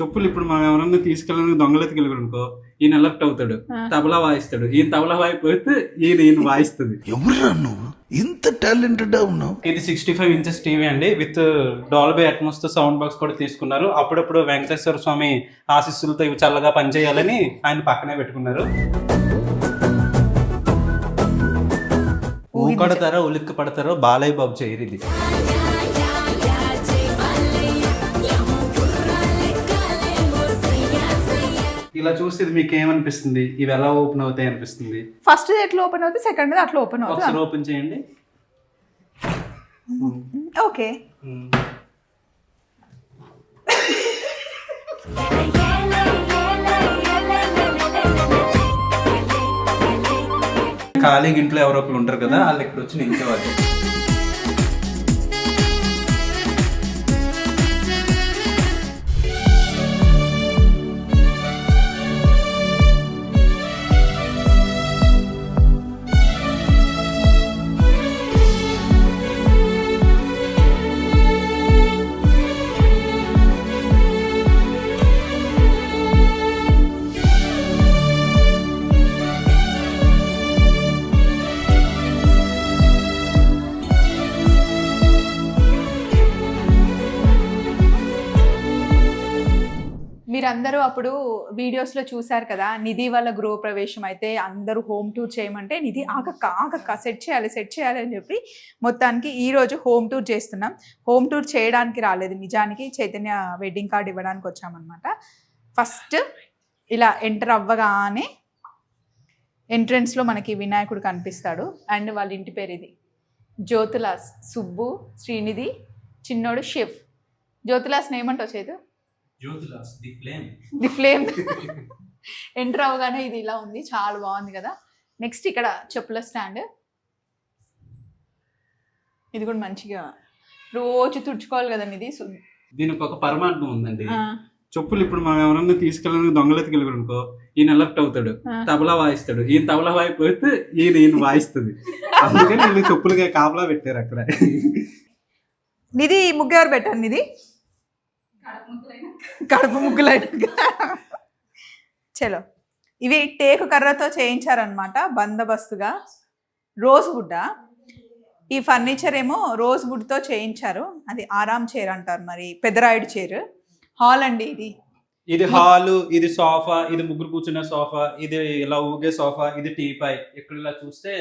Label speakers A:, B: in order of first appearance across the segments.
A: చెప్పులు ఇప్పుడు మనం ఎవరన్నా తీసుకెళ్ళడానికి దొంగలెత్తికి వెళ్ళాడు అనుకో ఈయన ఎలక్ట్ అవుతాడు. తబలా వాయిస్తాడు. ఈయన తబలా వాయిపోతే ఈయన ఈయన వాయిస్తుంది.
B: నువ్వు? ఇంత టాలెంటెడ్ ఉన్నావు.
A: ఇది సిక్స్టీ ఫైవ్ ఇంచెస్ టీవీ అండి. విత్ డాల్బీ అట్మోస్తో సౌండ్ బాక్స్ కూడా తీసుకున్నారు. అప్పుడప్పుడు వెంకటేశ్వర స్వామి ఆశీస్సులతో ఇవి చల్లగా పనిచేయాలని ఆయన పక్కనే పెట్టుకున్నారు. ఊకడతారో ఉలిక్కి పడతారో బాలయ్య బాబు చేయరు ఇది. ఇలా చూస్తే ఇది మీకు ఏమనిపిస్తుంది ఇవి ఎలా ఓపెన్ అవుతాయి అనిపిస్తుంది?
C: ఫస్ట్ ఎట్లా ఓపెన్ అవుతుంది? సెకండ్ అట్లా ఓపెన్
A: ఒకసారి
C: అవుతుంది
A: ఓపెన్ చేయండి.
C: ఓకే
A: ఖాళీగా ఇంట్లో ఎవరో ఒకరు ఉంటారు కదా వాళ్ళు ఇక్కడ వచ్చి నించేవాళ్ళు
C: మీరందరూ అప్పుడు వీడియోస్లో చూశారు కదా నిధి వాళ్ళ గృహ ప్రవేశం అయితే అందరూ హోమ్ టూర్ చేయమంటే నిధి ఆగక్క ఆగక్క సెట్ చేయాలి సెట్ చేయాలి అని చెప్పి మొత్తానికి ఈ రోజు హోమ్ టూర్ చేస్తున్నాం. హోమ్ టూర్ చేయడానికి రాలేదు. నిజానికి చైతన్య వెడ్డింగ్ కార్డ్ ఇవ్వడానికి వచ్చామన్నమాట. ఫస్ట్ ఇలా ఎంటర్ అవ్వగానే ఎంట్రన్స్లో మనకి వినాయకుడు కనిపిస్తాడు. అండ్ వాళ్ళ ఇంటి పేరు ఇది. జ్యోతిలాస్ సుబ్బు శ్రీనిధి చిన్నోడు షెఫ్. జ్యోతిలాస్ని ఏమంటావు చేతు?
A: The flame.
C: The flame. Enter అవగానే ఇది ఇలా ఉంది చాలా బాగుంది కదా. నెక్స్ట్ ఇక్కడ చెప్పుల స్టాండ్. ఇది కూడా మంచిగా రోజు తుడుచుకోవాలి కదండి ఇది.
A: దీనికి ఒక పరమార్థం ఉందండి. చెప్పులు ఇప్పుడు మనం ఎవరన్నా తీసుకెళ్ళడానికి దొంగలెత్తికి వెళ్ళాడు అనుకో ఈయన ఎలక్ట్ అవుతాడు. తబలా వాయిస్తాడు. ఈయన తబలా వాయిపోతే ఈయన ఈయన వాయిస్తుంది. అందుకని చెప్పులుగా కాపలా పెట్టారు అక్కడ.
C: నిధి ముగ్గు ఎవరు పెట్టారు నిధి? కడుపు ముగ్గులైన చలో. ఇవి టేకు కర్రతో చేయించారనమాట బందోబస్తుగా. రోజ్ వుడ్ ఈ ఫర్నిచర్ ఏమో రోజ్ వుడ్తో చేయించారు. అది ఆరామ్ చైర్ అంటారు మరి పెద్దరాయుడు చైర్. హాల్ అండి ఇది.
A: ఇది హాలు ఇది సోఫా ఇది ముగ్గురు కూర్చునే సోఫా ఇది ఇలా ఊగే సోఫా ఇది టీపాయ్ ఇక్కడ ఇలా చూస్తే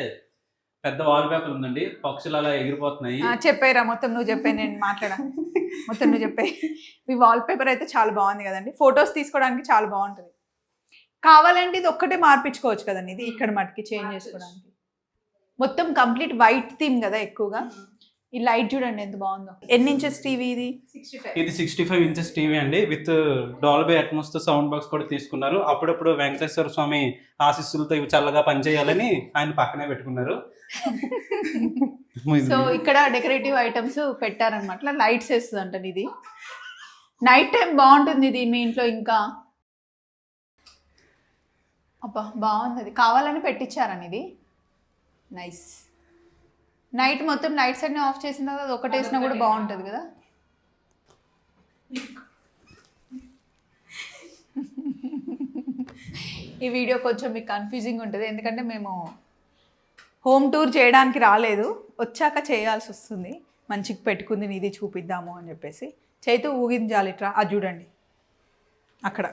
A: పెద్ద వాల్ పేపర్ ఉందండి. పక్షులు అలా ఎగిరిపోతున్నాయి.
C: చెప్పారా మొత్తం నువ్వు చెప్పే నేను మాట్లాడా. మొత్తం నువ్వు చెప్పే. ఈ వాల్ పేపర్ అయితే చాలా బాగుంది కదండి. ఫొటోస్ తీసుకోవడానికి చాలా బాగుంటుంది. కావాలంటే ఇది ఒక్కటే మార్పించుకోవచ్చు కదండి. ఇది ఇక్కడ మటుకి చేంజ్ చేసుకోవడానికి. మొత్తం కంప్లీట్ వైట్ థీమ్ కదా ఎక్కువగా. ఈ లైట్ చూడండి ఎంత బాగుందో. ఎన్ని ఇంచెస్ టీవీ ఇది?
A: ఇది సిక్స్టీ ఫైవ్ ఇంచెస్ టీవీ అండి. విత్ డాల్బీ అట్మోస్తో సౌండ్ బాక్స్ కూడా తీసుకున్నారు. అప్పుడప్పుడు వెంకటేశ్వర స్వామి ఆశీస్సులతో ఇవి చల్లగా పనిచేయాలని ఆయన పక్కనే పెట్టుకున్నారు.
C: సో ఇక్కడ డెకరేటివ్ ఐటమ్స్ పెట్టారనమాట లైట్స్ వేస్తుంది అంట ఇది నైట్ టైం బాగుంటుంది ఇది మీ ఇంట్లో ఇంకా. అబ్బా బాగుంది. అది కావాలని పెట్టించారని ఇది నైస్ నైట్ మొత్తం లైట్స్ అన్ని ఆఫ్ చేసిన తర్వాత అది ఒకటి వేసినా కూడా బాగుంటుంది కదా? ఈ వీడియో కొంచెం మీకు కన్ఫ్యూజింగ్ ఉంటుంది. ఎందుకంటే మేము హోమ్ టూర్ చేయడానికి రాలేదు. వచ్చాక చేయాల్సి వస్తుంది. మంచిగా పెట్టుకుంది నీది చూపిద్దాము అని చెప్పేసి. చేతు ఊగించాలి ఇట్లా అది చూడండి. అక్కడ.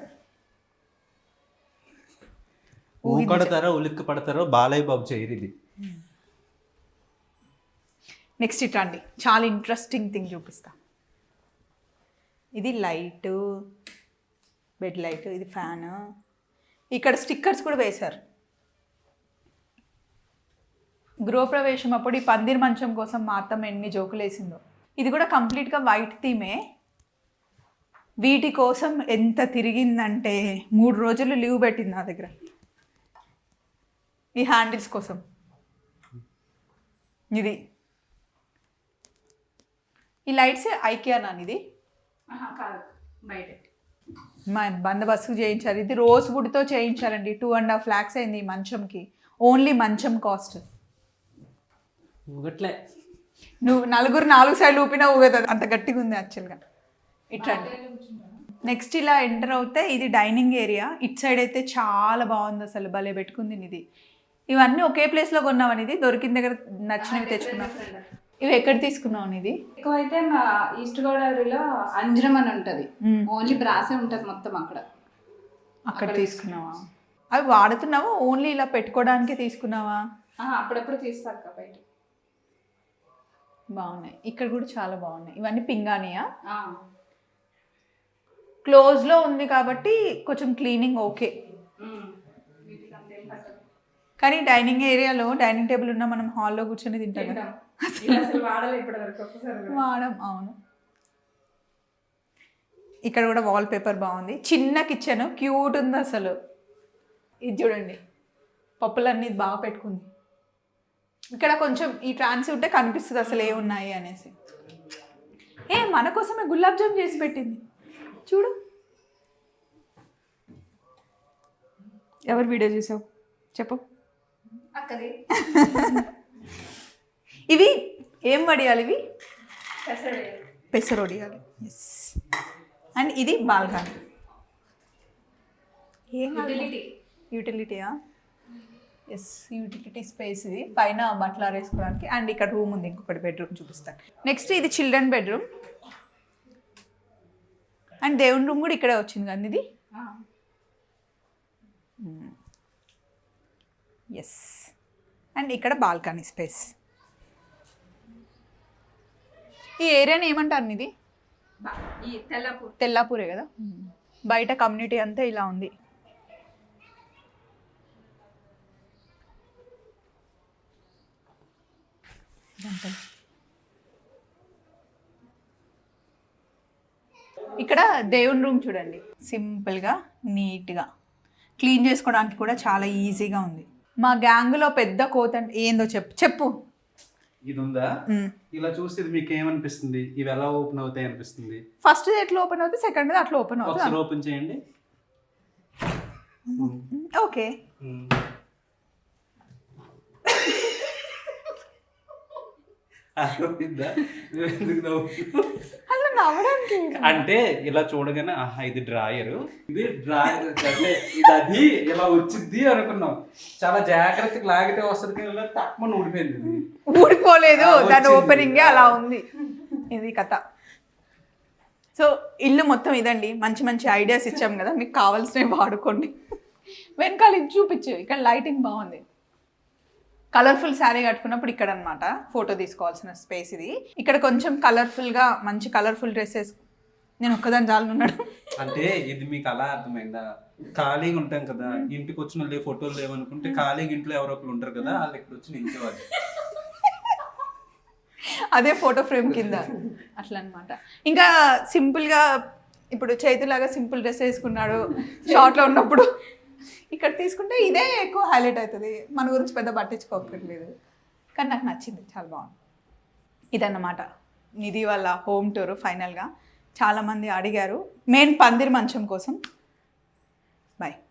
A: ఊకడతారో ఉలిక్కి పడతారో బాలయ్య బాబు చేయరు ఇది.
C: నెక్స్ట్ ఇట్ అండి చాలా ఇంట్రెస్టింగ్ థింగ్ చూపిస్తా. ఇది లైట్ బెడ్ లైట్ ఇది ఫ్యాన్ ఇక్కడ స్టిక్కర్స్ కూడా వేశారు. గృహప్రవేశం అప్పుడు ఈ పందిర్ మంచం కోసం మా అత్తమ్మ ఎన్ని జోకులు వేసిందో. ఇది కూడా కంప్లీట్గా వైట్ థీమే వీటి కోసం ఎంత తిరిగిందంటే మూడు రోజులు లీవ్ పెట్టింది నా దగ్గర. ఈ హ్యాండిల్స్ కోసం. ఇది ఈ లైట్స్ ఐకియా నాని ఇది? మా బందోబస్తు చేయించారు. ఇది రోజ్ వుడ్తో చేయించారండి. టూ అండ్ హాఫ్ ల్యాక్స్ అయింది ఈ మంచంకి. ఓన్లీ మంచం కాస్ట్
A: ఊగట్లే.
C: నువ్వు నలుగురు నాలుగు సైడ్లు ఊపినా ఊగదు. అంత గట్టిగా ఉంది యాక్చువల్గా ఇట్లా నెక్స్ట్ ఇలా ఎంటర్ అవుతే ఇది డైనింగ్ ఏరియా ఇట్ సైడ్ అయితే చాలా బాగుంది అసలు. భలే పెట్టుకుంది ఇది ఇవన్నీ ఒకే ప్లేస్లో కొన్నావని ఇది దొరికిన దగ్గర నచ్చినవి తెచ్చుకున్నావు? ఇవి ఎక్కడ తీసుకున్నావు ఇది
D: ఎక్కువైతే మా ఈస్ట్ గోదావరిలో అంజనం అని ఉంటది. ఓన్లీ బ్రాసే ఉంటది మొత్తం అక్కడ.
C: అక్కడ తీసుకున్నావా? అవి వాడుతున్నావా? ఓన్లీ ఇలా పెట్టుకోవడానికి తీసుకున్నావా?
D: అప్పుడప్పుడు అక్క బయట.
C: బాగున్నాయి. ఇక్కడ కూడా చాలా బాగున్నాయి. ఇవన్నీ పింగానియా క్లోజ్లో ఉంది కాబట్టి కొంచెం క్లీనింగ్ ఓకే
D: మ్మ్. వీటికి అంతేం పట్టదు.
C: కానీ డైనింగ్ ఏరియాలో డైనింగ్ టేబుల్ ఉన్న మనం హాల్లో కూర్చొని తింటాం కదా.
D: అసలు వాడలే.
C: వాడం అవును. ఇక్కడ కూడా వాల్ పేపర్ బాగుంది. చిన్న కిచెన్ క్యూట్ ఉంది అసలు. ఇది చూడండి. పప్పులన్నీ బాగా పెట్టుకుంది. ఇక్కడ కొంచెం ఈ ట్రాన్స్ ఉంటే కనిపిస్తుంది అసలు ఏ ఉన్నాయి అనేసి. ఏ మన కోసమే గులాబ్ జామ్ చేసి పెట్టింది. చూడు. ఎవరు వీడియో చూసావు? చెప్పు.
D: అక్కది.
C: ఇవి ఏం వడియాలి ఇవి?
D: పెసరడే.
C: పెసరు వడియాలి ఎస్ అండ్ ఇది బాల్గాని ఏం
D: Utility.
C: యూటిలిటీయా ఎస్ యూటిలిటీ స్పేస్ ఇది. పైన బట్టలు ఆరేసుకోవడానికి. అండ్ ఇక్కడ రూమ్ ఉంది. ఇంకొకటి బెడ్రూమ్ చూపిస్తాను నెక్స్ట్ ఇది చిల్డ్రన్ బెడ్రూమ్ అండ్ దేవుని రూమ్ కూడా ఇక్కడే వచ్చింది కానీ ఇది? ఎస్ అండ్ ఇక్కడ బాల్కనీ స్పేస్ ఈ ఏరియాని ఏమంటారు ఇది
D: తెల్లపూర్.
C: తెల్లాపూరే కదా? బయట కమ్యూనిటీ అంతా ఇలా ఉంది. ఇక్కడ దేవుని రూమ్ చూడండి. సింపుల్గా నీట్గా క్లీన్ చేసుకోవడానికి కూడా చాలా ఈజీగా ఉంది. మా గ్యాంగ్లో పెద్ద కోత అంటే ఏందో చెప్పు చెప్పు.
A: ఇది ఉందా. ఇలా చూస్తే మీకు ఏమనిపిస్తుంది ఇవి ఎలా ఓపెన్ అవుతాయి అనిపిస్తుంది?
C: ఫస్ట్ ఎట్లా ఓపెన్ అవుతుంది సెకండ్ అట్లా ఓపెన్ అవుతుంది
A: ఓపెన్ చేయండి.
C: ఓకే
A: మ్. అర్థమైందా? నువ్వు ఎందుకు నవ్వుతున్నావు?
C: అలా నవ్వడానికి
A: అంటే ఇలా చూడగానే ఆహా ఇది డ్రాయర్. ఇది డ్రాయర్ అంటే ఇది అది ఇలా వచ్చింది అనుకున్నాం. చాలా జాగ్రత్తగా లాగితే వస్తుంది కానీ ఇలా తక్కువ ఊడిపోయింది.
C: ఊడిపోలేదు. దాని. ఓపెనింగే అలా ఉంది. ఇది కథ. సో ఇల్లు మొత్తం ఇదండి. మంచి మంచి ఐడియాస్ ఇచ్చాం కదా. మీకు కావాల్సినవి వాడుకోండి. వెనకాల ఇది చూపించు. ఇక్కడ లైటింగ్ బాగుంది. కలర్ఫుల్ శారీ కట్టుకున్నప్పుడు ఇక్కడ అన్నమాట ఫోటో తీసుకోవాల్సిన స్పేస్ ఇది. ఇక్కడ కొంచెం కలర్ఫుల్గా మంచి కలర్ఫుల్ డ్రెస్సెస్. నేను ఒక్కదాని చాలున్నాడు
A: అంటే ఇది మీకు అలా అర్థమైందా? ఖాళీగా ఉంటాం కదా ఇంటికి వచ్చిన వాళ్ళు ఫోటోలు లేవనుకుంటే ఖాళీగా ఇంట్లో ఎవరో ఒకరు ఉంటారు కదా వాళ్ళు ఇక్కడ వచ్చి నించేవాళ్ళు
C: అదే ఫోటో ఫ్రేమ్ కింద. అట్లా అనమాట ఇంకా సింపుల్గా ఇప్పుడు చేతిలాగా సింపుల్ డ్రెస్ వేసుకున్నాడు షార్ట్లో ఉన్నప్పుడు. ఇక్కడ తీసుకుంటే ఇదే ఎక్కువ హైలైట్ అవుతుంది. మన గురించి పెద్ద పట్టించుకోకర్లేదు కానీ నాకు నచ్చింది. చాలా బాగుంది. ఇదన్నమాట. నిధి వాళ్ళ హోమ్ టూర్ ఫైనల్గా చాలామంది అడిగారు. మెయిన్ పందిరి మంచం కోసం. బాయ్